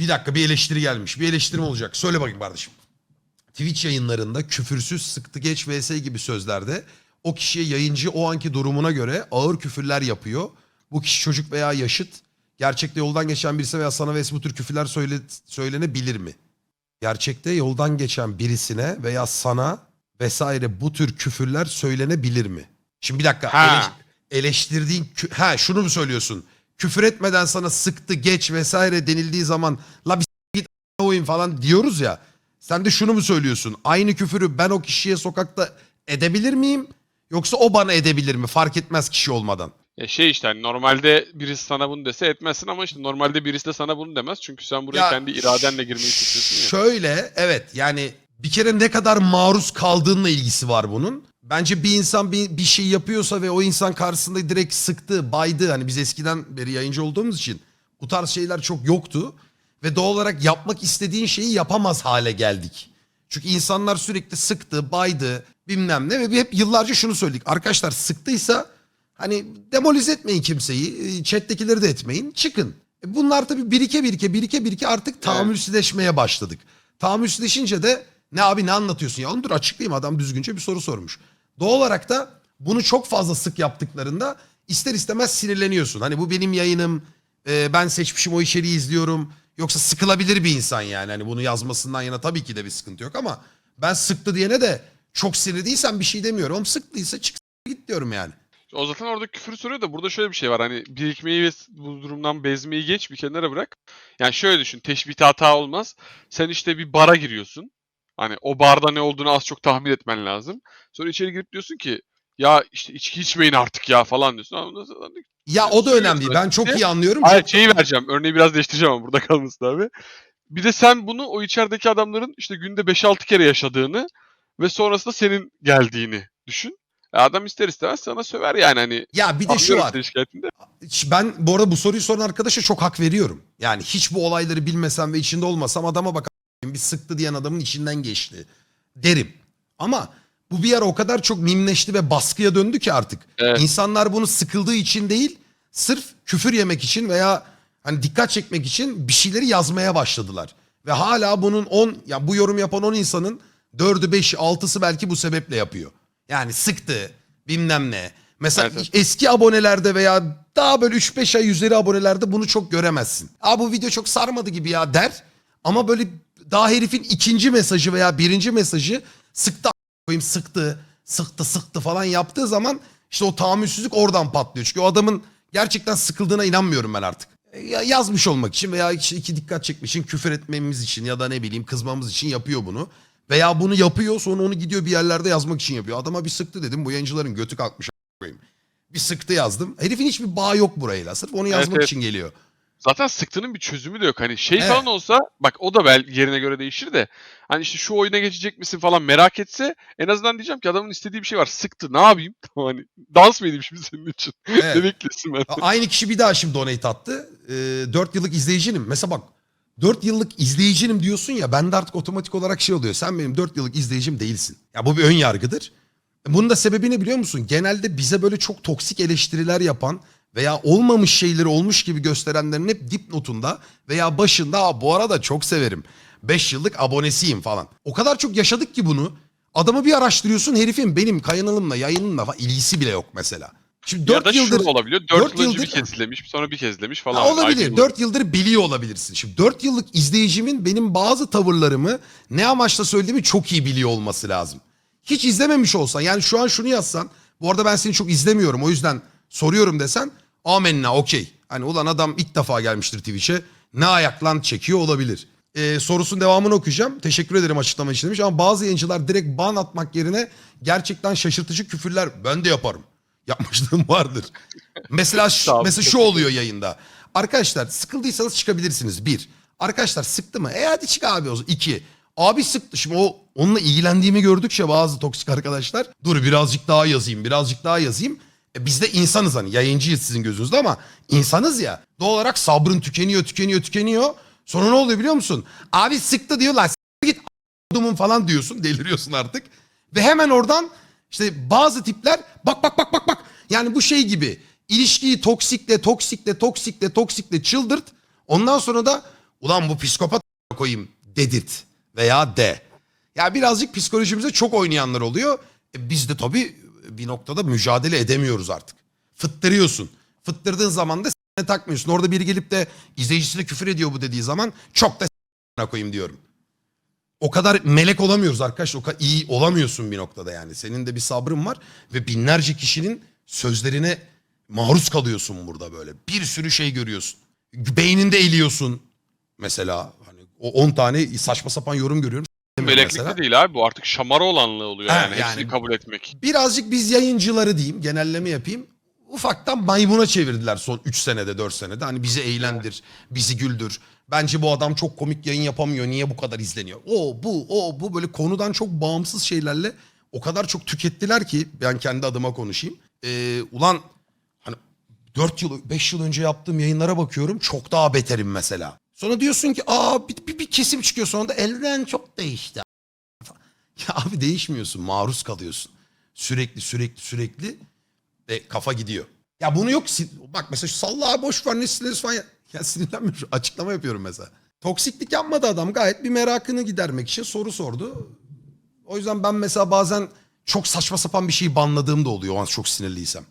Bir dakika bir eleştiri gelmiş. Bir eleştirim olacak. Söyle bakayım kardeşim. Twitch yayınlarında küfürsüz sıktı geç vs gibi sözlerde o kişiye yayıncı o anki durumuna göre ağır küfürler yapıyor. Bu kişi çocuk veya yaşıt. Gerçekte yoldan geçen birisi veya sana vs bu tür küfürler söyle, söylenebilir mi? Gerçekte yoldan geçen birisine veya sana vesaire bu tür küfürler söylenebilir mi? Şimdi bir dakika. Ha. eleş- eleştirdiğin... ha şunu mu söylüyorsun? Küfür etmeden sana sıktı geç vesaire denildiği zaman la bir git oyun falan diyoruz ya. Sen de şunu mu söylüyorsun? Aynı küfürü ben o kişiye sokakta edebilir miyim? Yoksa o bana edebilir mi? Fark etmez kişi olmadan. Ya şey işte hani normalde birisi sana bunu dese etmezsin ama işte normalde birisi de sana bunu demez. Çünkü sen buraya Ya, kendi iradenle girmeyi istiyorsun ya. Şöyle evet yani bir kere ne kadar maruz kaldığınla ilgisi var bunun. Bence bir insan bir, bir şey yapıyorsa ve o insan karşısında direkt sıktı, baydı. Hani biz eskiden beri yayıncı olduğumuz için bu tarz şeyler çok yoktu. Ve doğal olarak yapmak istediğin şeyi yapamaz hale geldik. Çünkü insanlar sürekli sıktı, baydı bilmem ne ve hep yıllarca şunu söyledik. Arkadaşlar sıktıysa hani demolize etmeyin kimseyi, e, chat'tekileri de etmeyin, çıkın. E Bunlar tabii birike birike birike birike artık tahammülsüzleşmeye başladık. Tahammülsüzleşince de ne abi ne anlatıyorsun ya? Oğlum dur açıklayayım adam düzgünce bir soru sormuş. Doğal olarak da bunu çok fazla sık yaptıklarında ister istemez sinirleniyorsun. Hani bu benim yayınım, e, ben seçmişim o içeriği izliyorum. Yoksa sıkılabilir bir insan yani. Hani bunu yazmasından yana tabii ki de bir sıkıntı yok ama ben sıktı diyene de çok sinirliysen bir şey demiyorum. Oğlum sıktıysa çık git diyorum yani. O zaten orada küfür soruyor da burada şöyle bir şey var. Hani birikmeyi ve bu durumdan bezmeyi geç bir kenara bırak. Yani şöyle düşün. Teşbihte hata olmaz. Sen işte bir bara giriyorsun. Hani o barda ne olduğunu az çok tahmin etmen lazım. Sonra içeri girip diyorsun ki ya işte içki içmeyin artık ya falan diyorsun. Ondan sonra- Ya o da önemli. Ben çok iyi anlıyorum. Hayır şeyi vereceğim. Örneği biraz değiştireceğim ama burada kalmasın abi. Bir de sen bunu o içerideki adamların işte günde 5-6 kere yaşadığını ve sonrasında senin geldiğini düşün. E Adam ister istemez sana söver yani hani. Ya bir de şu var. Ben bu arada bu soruyu soran arkadaşa çok hak veriyorum. Yani hiç bu olayları bilmesem ve içinde olmasam adama bak bir sıktı diyen adamın içinden geçti derim. Ama bu bir ara o kadar çok mimleşti ve baskıya döndü ki artık. Evet. İnsanlar bunu sıkıldığı için değil sırf küfür yemek için veya hani dikkat çekmek için bir şeyleri yazmaya başladılar. Ve hala bunun 10 ya bu yorum yapan 10 insanın 4'ü 5'i 6'sı belki bu sebeple yapıyor. Yani sıktı bilmem ne. Mesela Evet, evet. eski abonelerde veya daha böyle 3-5 ay üzeri abonelerde bunu çok göremezsin. Aa bu video çok sarmadı gibi ya der. Ama böyle daha herifin ikinci mesajı veya birinci mesajı sıktı koyayım sıktı, sıktı sıktı falan yaptığı zaman işte o tahammülsüzlük oradan patlıyor. Çünkü o adamın gerçekten sıkıldığına inanmıyorum ben artık. Ya yazmış olmak için veya işte iki dikkat çekmek için küfür etmemiz için ya da ne bileyim kızmamız için yapıyor bunu. Veya bunu yapıyor sonra onu gidiyor bir yerlerde yazmak için yapıyor. Adama bir sıktı dedim bu yayıncıların götü kalkmış koyayım. Bir sıktı yazdım. Herifin hiçbir bağı yok burayla. Sırf onu yazmak evet. için geliyor. Zaten sıktığının bir çözümü de yok. Hani şey Evet. falan olsa bak o da bel yerine göre değişir de hani işte şu oyuna geçecek misin falan merak etse en azından diyeceğim ki adamın istediği bir şey var. Sıktı ne yapayım? Tamam hani dans mı edeyim şimdi senin için? Evet. ne bekliyorsun ben? Aynı kişi bir daha şimdi donate attı. Ee, 4 yıllık izleyicinim. Mesela bak 4 yıllık izleyicinim diyorsun ya bende artık otomatik olarak şey oluyor. Sen benim 4 yıllık izleyicim değilsin. Ya bu bir ön yargıdır. Bunun da sebebi ne biliyor musun? Genelde bize böyle çok toksik eleştiriler yapan veya olmamış şeyleri olmuş gibi gösterenlerin hep dipnotunda veya başında "Aa, bu arada çok severim. 5 yıllık abonesiyim falan. O kadar çok yaşadık ki bunu. Adamı bir araştırıyorsun herifin benim kanalımla yayınımla falan ilgisi bile yok mesela. Şimdi ya 4 da yıldır olabiliyor. 4 dört yıl önce yıldır- bir kez izlemiş sonra bir kez izlemiş falan. Aynı olabilir. yıl. 4 yıldır biliyor olabilirsin. Şimdi 4 yıllık izleyicimin benim bazı tavırlarımı ne amaçla söylediğimi çok iyi biliyor olması lazım. Hiç izlememiş olsan yani şu an şunu yazsan bu arada ben seni çok izlemiyorum o yüzden soruyorum desen amenna okey. Hani ulan adam ilk defa gelmiştir Twitch'e ne ayaklan çekiyor olabilir. Ee, sorusun devamını okuyacağım. Teşekkür ederim açıklama için demiş ama bazı yayıncılar direkt ban atmak yerine gerçekten şaşırtıcı küfürler ben de yaparım. Yapmışlığım vardır. Mesela mesela şu oluyor yayında. Arkadaşlar sıkıldıysanız çıkabilirsiniz. Bir. Arkadaşlar sıktı mı? E hadi çık abi o zaman. İki. Abi sıktı. Şimdi o onunla ilgilendiğimi gördükçe bazı toksik arkadaşlar. Dur birazcık daha yazayım birazcık daha yazayım. E biz de insanız hani yayıncıyız sizin gözünüzde ama insanız ya. Doğal olarak sabrın tükeniyor tükeniyor tükeniyor. Sonra ne oluyor biliyor musun? Abi sıktı diyorlar. S- git a**dumun falan diyorsun deliriyorsun artık. Ve hemen oradan işte bazı tipler bak bak bak bak bak. Yani bu şey gibi ilişkiyi toksikle toksikle toksikle toksikle çıldırt. Ondan sonra da Ulan bu psikopat koyayım dedirt veya de. Ya birazcık psikolojimize çok oynayanlar oluyor. E biz de tabii bir noktada mücadele edemiyoruz artık. Fıttırıyorsun. Fıttırdığın zaman da s**ne takmıyorsun. Orada biri gelip de izleyicisine küfür ediyor bu dediği zaman çok da s**ne koyayım diyorum. O kadar melek olamıyoruz arkadaşlar. O kadar iyi olamıyorsun bir noktada yani. Senin de bir sabrın var ve binlerce kişinin sözlerine maruz kalıyorsun burada böyle. Bir sürü şey görüyorsun. Beyninde eğiliyorsun mesela. Hani o 10 tane saçma sapan yorum görüyorum. Meleklik mesela. de değil abi bu artık şamara olanlığı oluyor Ha, yani, yani- hepsini kabul etmek. Birazcık biz yayıncıları diyeyim, genelleme yapayım. Ufaktan maymuna çevirdiler son 3 senede, 4 senede. Hani bizi eğlendir, bizi güldür. Bence bu adam çok komik yayın yapamıyor. Niye bu kadar izleniyor? O, bu, o, bu böyle konudan çok bağımsız şeylerle o kadar çok tükettiler ki ben kendi adıma konuşayım. Ee, ulan hani 4 yıl, 5 yıl önce yaptığım yayınlara bakıyorum. Çok daha beterim mesela. Sonra diyorsun ki aa bir, bir, bir kesim çıkıyor sonra da elden çok değişti. Ya abi değişmiyorsun, maruz kalıyorsun. Sürekli sürekli sürekli ve kafa gidiyor. Ya bunu yok. Bak mesela şu sallaha boş ver ne sinirleniyorsun falan. Ya, ya sinirlenmiyorum. Açıklama yapıyorum mesela. Toksiklik yapmadı adam. Gayet bir merakını gidermek için soru sordu. O yüzden ben mesela bazen çok saçma sapan bir şeyi banladığım da oluyor. O an çok sinirliysem.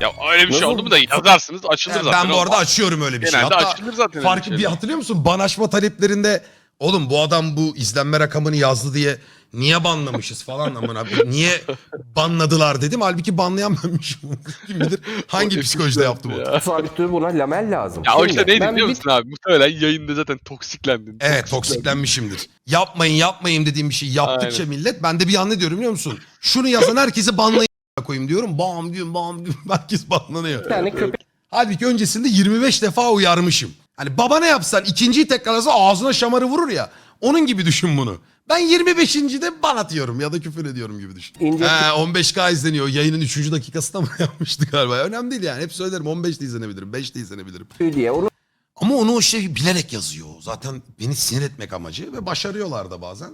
Ya öyle bir şey Nasıl- oldu mu da yazarsınız açılır Yani zaten. ben bu O- arada açıyorum öyle bir şey. Genelde Hatta açılır zaten. öyle farkı bir şeyler. hatırlıyor musun? Banlaşma taleplerinde oğlum bu adam bu izlenme rakamını yazdı diye niye banlamışız falan amına niye banladılar dedim. Halbuki banlayan benmişim. Kim bilir hangi psikolojide yaptı bu. Ya. sabitliği buna lamel lazım. Ya o Şimdi işte neydi ben biliyor bir- musun abi? Muhtemelen yayında zaten toksiklendin. Evet toksiklenmişimdir. Yapmayın yapmayın dediğim bir şey yaptıkça millet ben de bir an ne diyorum biliyor musun? Şunu yazan herkesi banlayın koyayım diyorum. Bam gün bam gün herkes banlanıyor. Tane köpek Halbuki öncesinde 25 defa uyarmışım. Hani babana yapsan ikinciyi tekrarlasa ağzına şamarı vurur ya. Onun gibi düşün bunu. Ben 25. ban atıyorum ya da küfür ediyorum gibi düşün. İnce- He, 15K izleniyor. Yayının 3. dakikasında mı yapmıştık galiba? Önemli değil yani. Hep söylerim 15 de izlenebilirim. 5 de izlenebilirim. diye onu Ama onu o şey bilerek yazıyor. Zaten beni sinir etmek amacı ve başarıyorlar da bazen.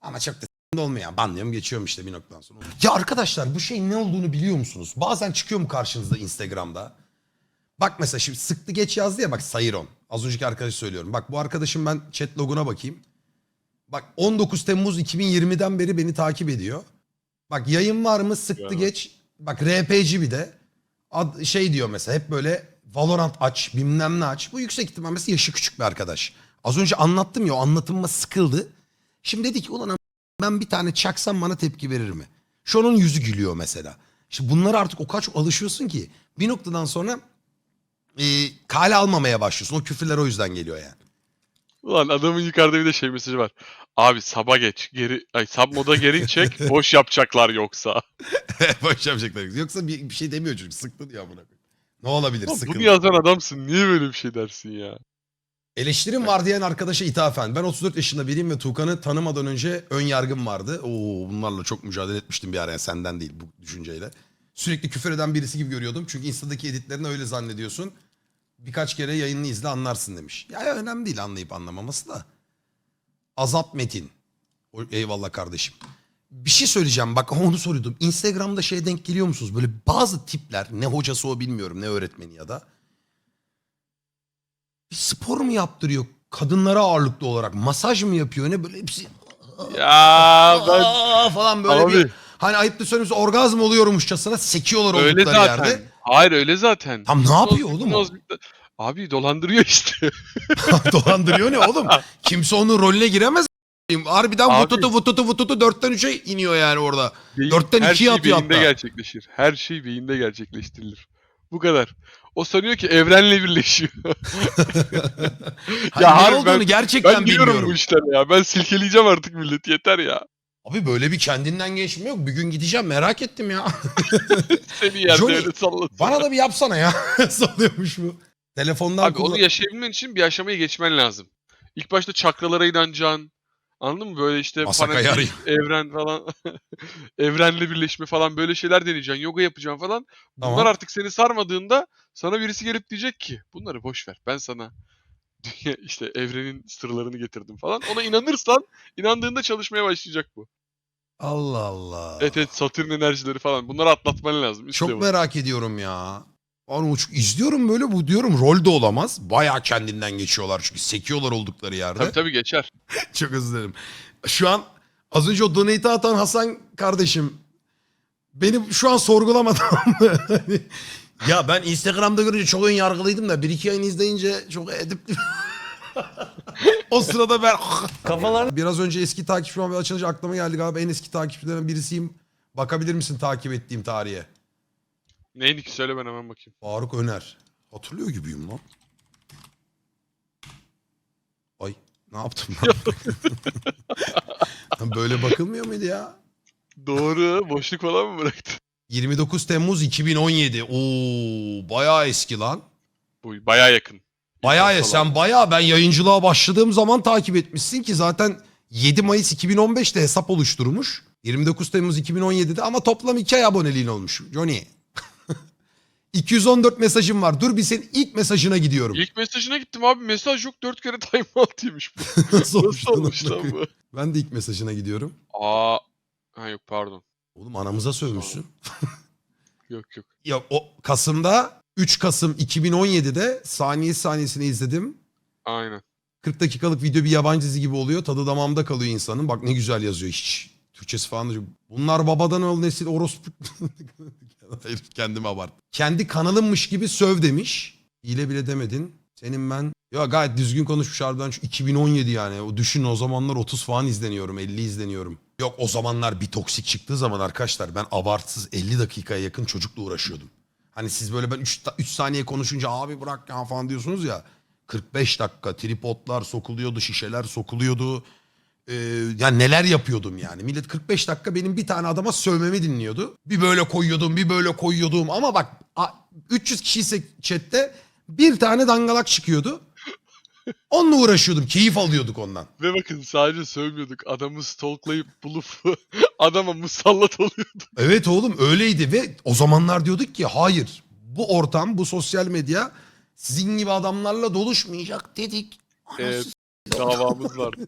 Ama çok da yani. Banlıyorum geçiyorum işte bir noktadan sonra. Ya arkadaşlar bu şeyin ne olduğunu biliyor musunuz? Bazen çıkıyor mu karşınızda Instagram'da? Bak mesela şimdi sıktı geç yazdı ya bak Sayron. Az önceki arkadaşı söylüyorum. Bak bu arkadaşım ben chat loguna bakayım. Bak 19 Temmuz 2020'den beri beni takip ediyor. Bak yayın var mı sıktı Evet. geç. Bak RP'ci bir de. Ad, şey diyor mesela hep böyle Valorant aç bilmem ne aç. Bu yüksek ihtimal mesela yaşı küçük bir arkadaş. Az önce anlattım ya o anlatımıma sıkıldı. Şimdi dedi ki ulan ben bir tane çaksam bana tepki verir mi? Şu onun yüzü gülüyor mesela. İşte bunlara artık o kadar çok alışıyorsun ki bir noktadan sonra e, kale almamaya başlıyorsun. O küfürler o yüzden geliyor yani. Ulan adamın yukarıda bir de şey mesajı var. Abi saba geç. Geri, ay sab moda geri çek. boş yapacaklar yoksa. Boş yapacaklar. Yoksa bir, bir şey demiyor çocuk. Sıktı diyor amına koyayım. Ne olabilir? Oğlum Sıkıldı. bunu yazan adamsın. Niye böyle bir şey dersin ya? Eleştirim var diyen arkadaşa ithafen. Ben 34 yaşında biriyim ve Tuğkan'ı tanımadan önce ön yargım vardı. Oo bunlarla çok mücadele etmiştim bir ara. Yani senden değil bu düşünceyle. Sürekli küfür eden birisi gibi görüyordum. Çünkü Insta'daki editlerini öyle zannediyorsun. Birkaç kere yayını izle anlarsın demiş. Ya önemli değil anlayıp anlamaması da. Azap Metin. Eyvallah kardeşim. Bir şey söyleyeceğim bak onu soruyordum. Instagram'da şeye denk geliyor musunuz? Böyle bazı tipler ne hocası o bilmiyorum ne öğretmeni ya da. Spor mu yaptırıyor kadınlara ağırlıklı olarak? Masaj mı yapıyor ne böyle hepsi Ya ben Aa, falan böyle Abi. bir hani ayıptı söylemesi orgazm oluyormuşçasına sekiyorlar öyle oldukları zaten. yerde. Hayır öyle zaten. Tam ne yapıyor oğlum o? Abi dolandırıyor işte. Dolandırıyor ne oğlum? Kimse onun rolüne giremez. Harbiden Abi. vututu vututu vututu dörtten üçe iniyor yani orada. Beyin- Dörtten her ikiye şey atıyor beyinde hatta. gerçekleşir. Her şey beyinde gerçekleştirilir. Bu kadar. O sanıyor ki evrenle birleşiyor. Hani Ya ne harbi olduğunu ben- gerçekten ben bilmiyorum. bu işleri ya. Ben silkeleyeceğim artık milleti yeter ya. Abi böyle bir kendinden geçme yok. Bir gün gideceğim merak ettim ya. Seni yerde Johnny, öyle sallasın. Bana da bir yapsana ya. Sallıyormuş bu. Telefondan Abi kullan- onu yaşayabilmen için bir aşamayı geçmen lazım. İlk başta çakralara inanacaksın. Anladın mı? Böyle işte fanatik, evren falan. evrenle birleşme falan böyle şeyler deneyeceksin. Yoga yapacaksın falan. Bunlar Tamam. artık seni sarmadığında sana birisi gelip diyecek ki bunları boş ver. Ben sana dünya işte evrenin sırlarını getirdim falan. Ona inanırsan inandığında çalışmaya başlayacak bu. Allah Allah. Evet evet Satürn enerjileri falan. Bunları atlatman lazım. İşte Çok bu. merak ediyorum ya. Uç- izliyorum böyle bu diyorum rol de olamaz. Bayağı kendinden geçiyorlar çünkü sekiyorlar oldukları yerde. Tabii tabii geçer. Çok özür dilerim. Şu an az önce o donate'i atan Hasan kardeşim beni şu an? Hani, ya ben Instagram'da görünce çok ön yargılıydım da bir iki yayın izleyince çok edipli. o sırada ben Kafalarını biraz önce eski takipçim açılınca aklıma geldi galiba en eski takipçilerimden birisiyim. Bakabilir misin takip ettiğim tarihe? Neydi ki söyle ben hemen bakayım. Faruk Öner. Hatırlıyor gibiyim lan. Ay ne yaptım lan? Böyle bakılmıyor muydu ya? Doğru. Boşluk falan mı bıraktın? 29 Temmuz 2017. Oo bayağı eski lan. Bu bayağı yakın. Bayağı ya sen bayağı ben yayıncılığa başladığım zaman takip etmişsin ki zaten 7 Mayıs 2015'te hesap oluşturmuş. 29 Temmuz 2017'de ama toplam 2 ay aboneliğin olmuş. Johnny. 214 mesajım var. Dur bir senin ilk mesajına gidiyorum. İlk mesajına gittim abi. Mesaj yok. Dört kere time out yemiş bu. Nasıl olmuş Nasıl olmuş lan bu? Ben de ilk mesajına gidiyorum. Aa. Ha yok pardon. Oğlum anamıza sövmüşsün. Yok yok. Ya o Kasım'da 3 Kasım 2017'de saniye saniyesini izledim. Aynen. 40 dakikalık video bir yabancı dizi gibi oluyor. Tadı damağımda kalıyor insanın. Bak ne güzel yazıyor hiç. Türkçesi falan da Bunlar babadan ol nesil orospu. Hayır kendimi abart. Kendi kanalımmış gibi söv demiş. İyile bile demedin. Senin ben... Ya gayet düzgün konuşmuş harbiden. Şu 2017 yani. O düşün o zamanlar 30 falan izleniyorum. 50 izleniyorum. Yok o zamanlar bir toksik çıktığı zaman arkadaşlar ben abartsız 50 dakikaya yakın çocukla uğraşıyordum. Hani siz böyle ben 3 saniye konuşunca abi bırak ya falan diyorsunuz ya. 45 dakika tripodlar sokuluyordu, şişeler sokuluyordu. Ee, yani neler yapıyordum yani. Millet 45 dakika benim bir tane adama sövmemi dinliyordu. Bir böyle koyuyordum, bir böyle koyuyordum. Ama bak a- 300 kişiyse chatte bir tane dangalak çıkıyordu. Onunla uğraşıyordum. Keyif alıyorduk ondan. Ve bakın sadece sövmüyorduk. Adamı stalklayıp bulup adama musallat oluyordu. Evet oğlum öyleydi ve o zamanlar diyorduk ki hayır bu ortam, bu sosyal medya sizin gibi adamlarla doluşmayacak dedik. Evet. Davamız var.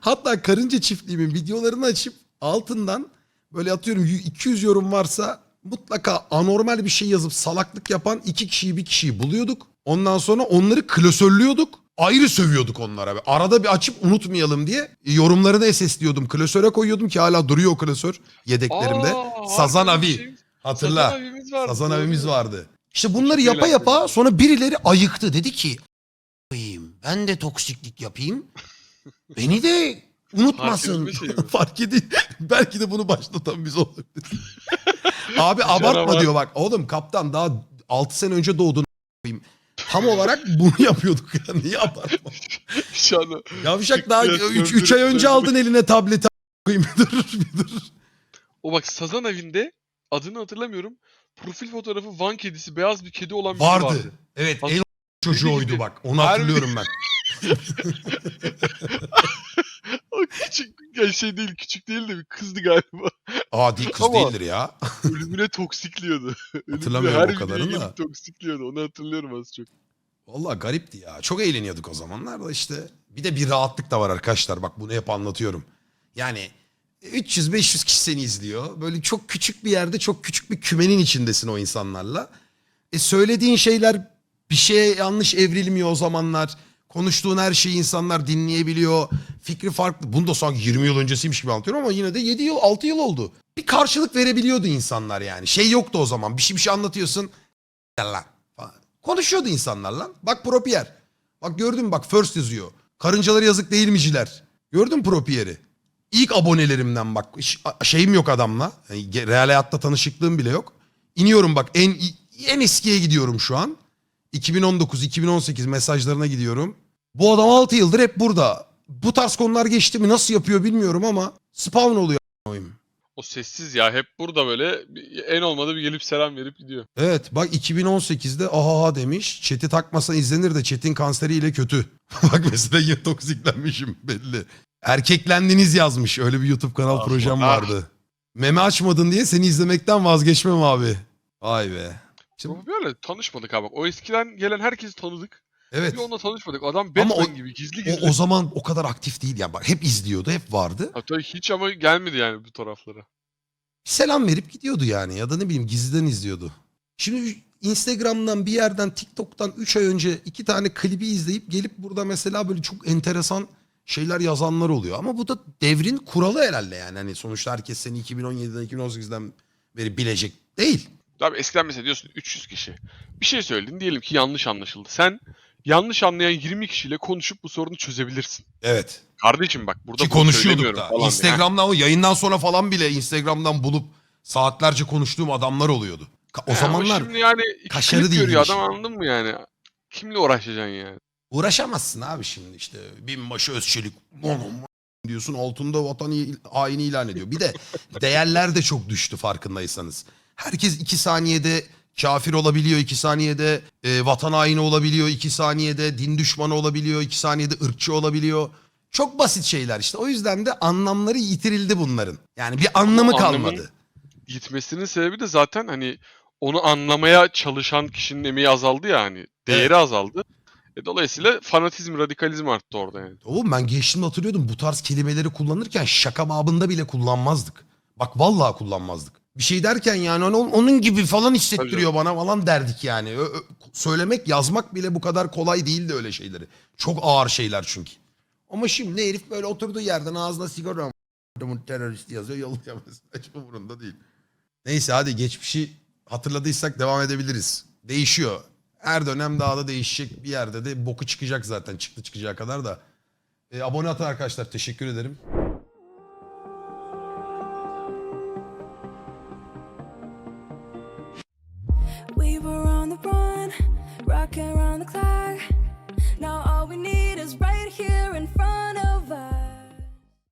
Hatta karınca çiftliğimin videolarını açıp altından böyle atıyorum 200 yorum varsa mutlaka anormal bir şey yazıp salaklık yapan iki kişiyi bir kişiyi buluyorduk. Ondan sonra onları klasörlüyorduk. Ayrı sövüyorduk onlara. Arada bir açıp unutmayalım diye yorumlarını SS'liyordum. Klasöre koyuyordum ki hala duruyor o klasör yedeklerimde. Aa, Sazan abi. şey- Hatırla. Sazan abimiz vardı. Sazan abimiz vardı. İşte bunları yapa yapa sonra birileri ayıktı. Dedi ki "Koyayım, ben de toksiklik yapayım. Beni de unutmasın. Fark şey? Fark edin. Belki de bunu başlatan biz olabiliriz. Abi abartma diyor bak. Oğlum kaptan daha 6 sene önce doğdun. Tam olarak bunu yapıyorduk ya. Niye abartma? Şu an Yavşak daha Biraz 3 söndürüp ay önce aldın eline tableti. Bir dur bir dur. o bak Sazan evinde adını hatırlamıyorum. Profil fotoğrafı Van kedisi beyaz bir kedi olan biri Vardı. vardı. Evet en çocuğu oydu bak. Onu Harbi. hatırlıyorum ben. O küçük yani şey değil küçük değil de bir kızdı galiba. Aa değil kız Ama- değildir ya. Ölümüne toksikliyordu. Ölümüne Hatırlamıyorum her o kadarını videoya da. gelip Toksikliyordu. Onu hatırlıyorum az çok. Vallahi garipti ya. Çok eğleniyorduk o zamanlar da işte. Bir de bir rahatlık da var arkadaşlar. Bak bunu hep anlatıyorum. Yani 300-500 kişi seni izliyor. Böyle çok küçük bir yerde çok küçük bir kümenin içindesin o insanlarla. E söylediğin şeyler bir şeye yanlış evrilmiyor o zamanlar. Konuştuğun her şeyi insanlar dinleyebiliyor. Fikri farklı. Bunu da sanki 20 yıl öncesiymiş gibi anlatıyorum ama yine de 7 yıl 6 yıl oldu. Bir karşılık verebiliyordu insanlar yani. Şey yoktu o zaman. Bir şey bir şey anlatıyorsun. "Gel lan". Konuşuyordu insanlarla. Bak Propierre. Bak gördün mü bak First yazıyor. Karıncaları yazık değil miciler. Gördün mü Propierre'i? İlk abonelerimden bak. Şeyim yok adamla. Yani real hayatta tanışıklığım bile yok. İniyorum bak en en eskiye gidiyorum şu an. 2019-2018 mesajlarına gidiyorum. Bu adam 6 yıldır hep burada. Bu tarz konular geçti mi nasıl yapıyor bilmiyorum ama spawn oluyor. O sessiz ya hep burada böyle en olmadı bir gelip selam verip gidiyor. Evet bak 2018'de ahaha demiş. Chat'i takmasan izlenir de chat'in kanseriyle kötü. bak mesela yine toksiklenmişim belli. Erkeklendiniz yazmış. Öyle bir YouTube kanal Ah, projem ah. vardı. Meme açmadın diye seni izlemekten vazgeçmem abi. Vay be. Şimdi- Ama böyle tanışmadık abi. O eskiden gelen herkesi tanıdık. Evet. Bir onunla tanışmadık. Adam Ama Batman o- gibi gizli O, gizli. o zaman o kadar aktif değil yani. Bak, hep izliyordu, hep vardı. Hatta hiç ama gelmedi yani bu taraflara. Selam verip gidiyordu yani ya da ne bileyim gizliden izliyordu. Şimdi Instagram'dan bir yerden TikTok'tan 3 ay önce iki tane klibi izleyip gelip burada mesela böyle çok enteresan şeyler yazanlar oluyor. Ama bu da devrin kuralı herhalde yani. Hani sonuçta herkes seni 2017'den 2018'den beri bilecek değil. Abi eskiden mesela diyorsun 300 kişi. Bir şey söyledin diyelim ki yanlış anlaşıldı. Sen yanlış anlayan 20 kişiyle konuşup bu sorunu çözebilirsin. Evet. Kardeşim bak burada Ki bunu konuşuyorduk da. falan diye. Instagram'dan o yayından sonra falan bile Instagram'dan bulup saatlerce konuştuğum adamlar oluyordu. Ka- O ama zamanlar şimdi yani iki kaşarı klip değil görüyor işin. adam anladın mı yani? Kimle uğraşacaksın yani? uğraşamazsın abi şimdi işte binbaşı Özçelik diyorsun altında vatan haini ilan ediyor. Bir de değerler de çok düştü farkındaysanız. Herkes iki saniyede kafir olabiliyor, iki saniyede e, vatan haini olabiliyor, iki saniyede din düşmanı olabiliyor, iki saniyede ırkçı olabiliyor. Çok basit şeyler işte. O yüzden de anlamları yitirildi bunların. Yani bir anlamı kalmadı. Gitmesinin sebebi de zaten hani onu anlamaya çalışan kişinin emeği azaldı ya hani. Değeri azaldı. E, dolayısıyla fanatizm, radikalizm arttı orada yani. Oğlum ben gençliğimde hatırlıyordum bu tarz kelimeleri kullanırken şaka babında bile kullanmazdık. Bak vallahi kullanmazdık. Bir şey derken yani hani onun gibi falan hissettiriyor bana falan derdik yani. Ö- ö- söylemek yazmak bile bu kadar kolay değildi öyle şeyleri. Çok ağır şeyler çünkü. Ama şimdi herif böyle oturduğu yerden ağzına sigara adamın teröristi yazıyor yolluyor mesela. Hiç umurunda değil. Neyse hadi geçmişi hatırladıysak devam edebiliriz. Değişiyor. Her dönem daha da değişecek bir yerde de boku çıkacak zaten çıktı çıkacağı kadar da. E, abone atın arkadaşlar teşekkür ederim.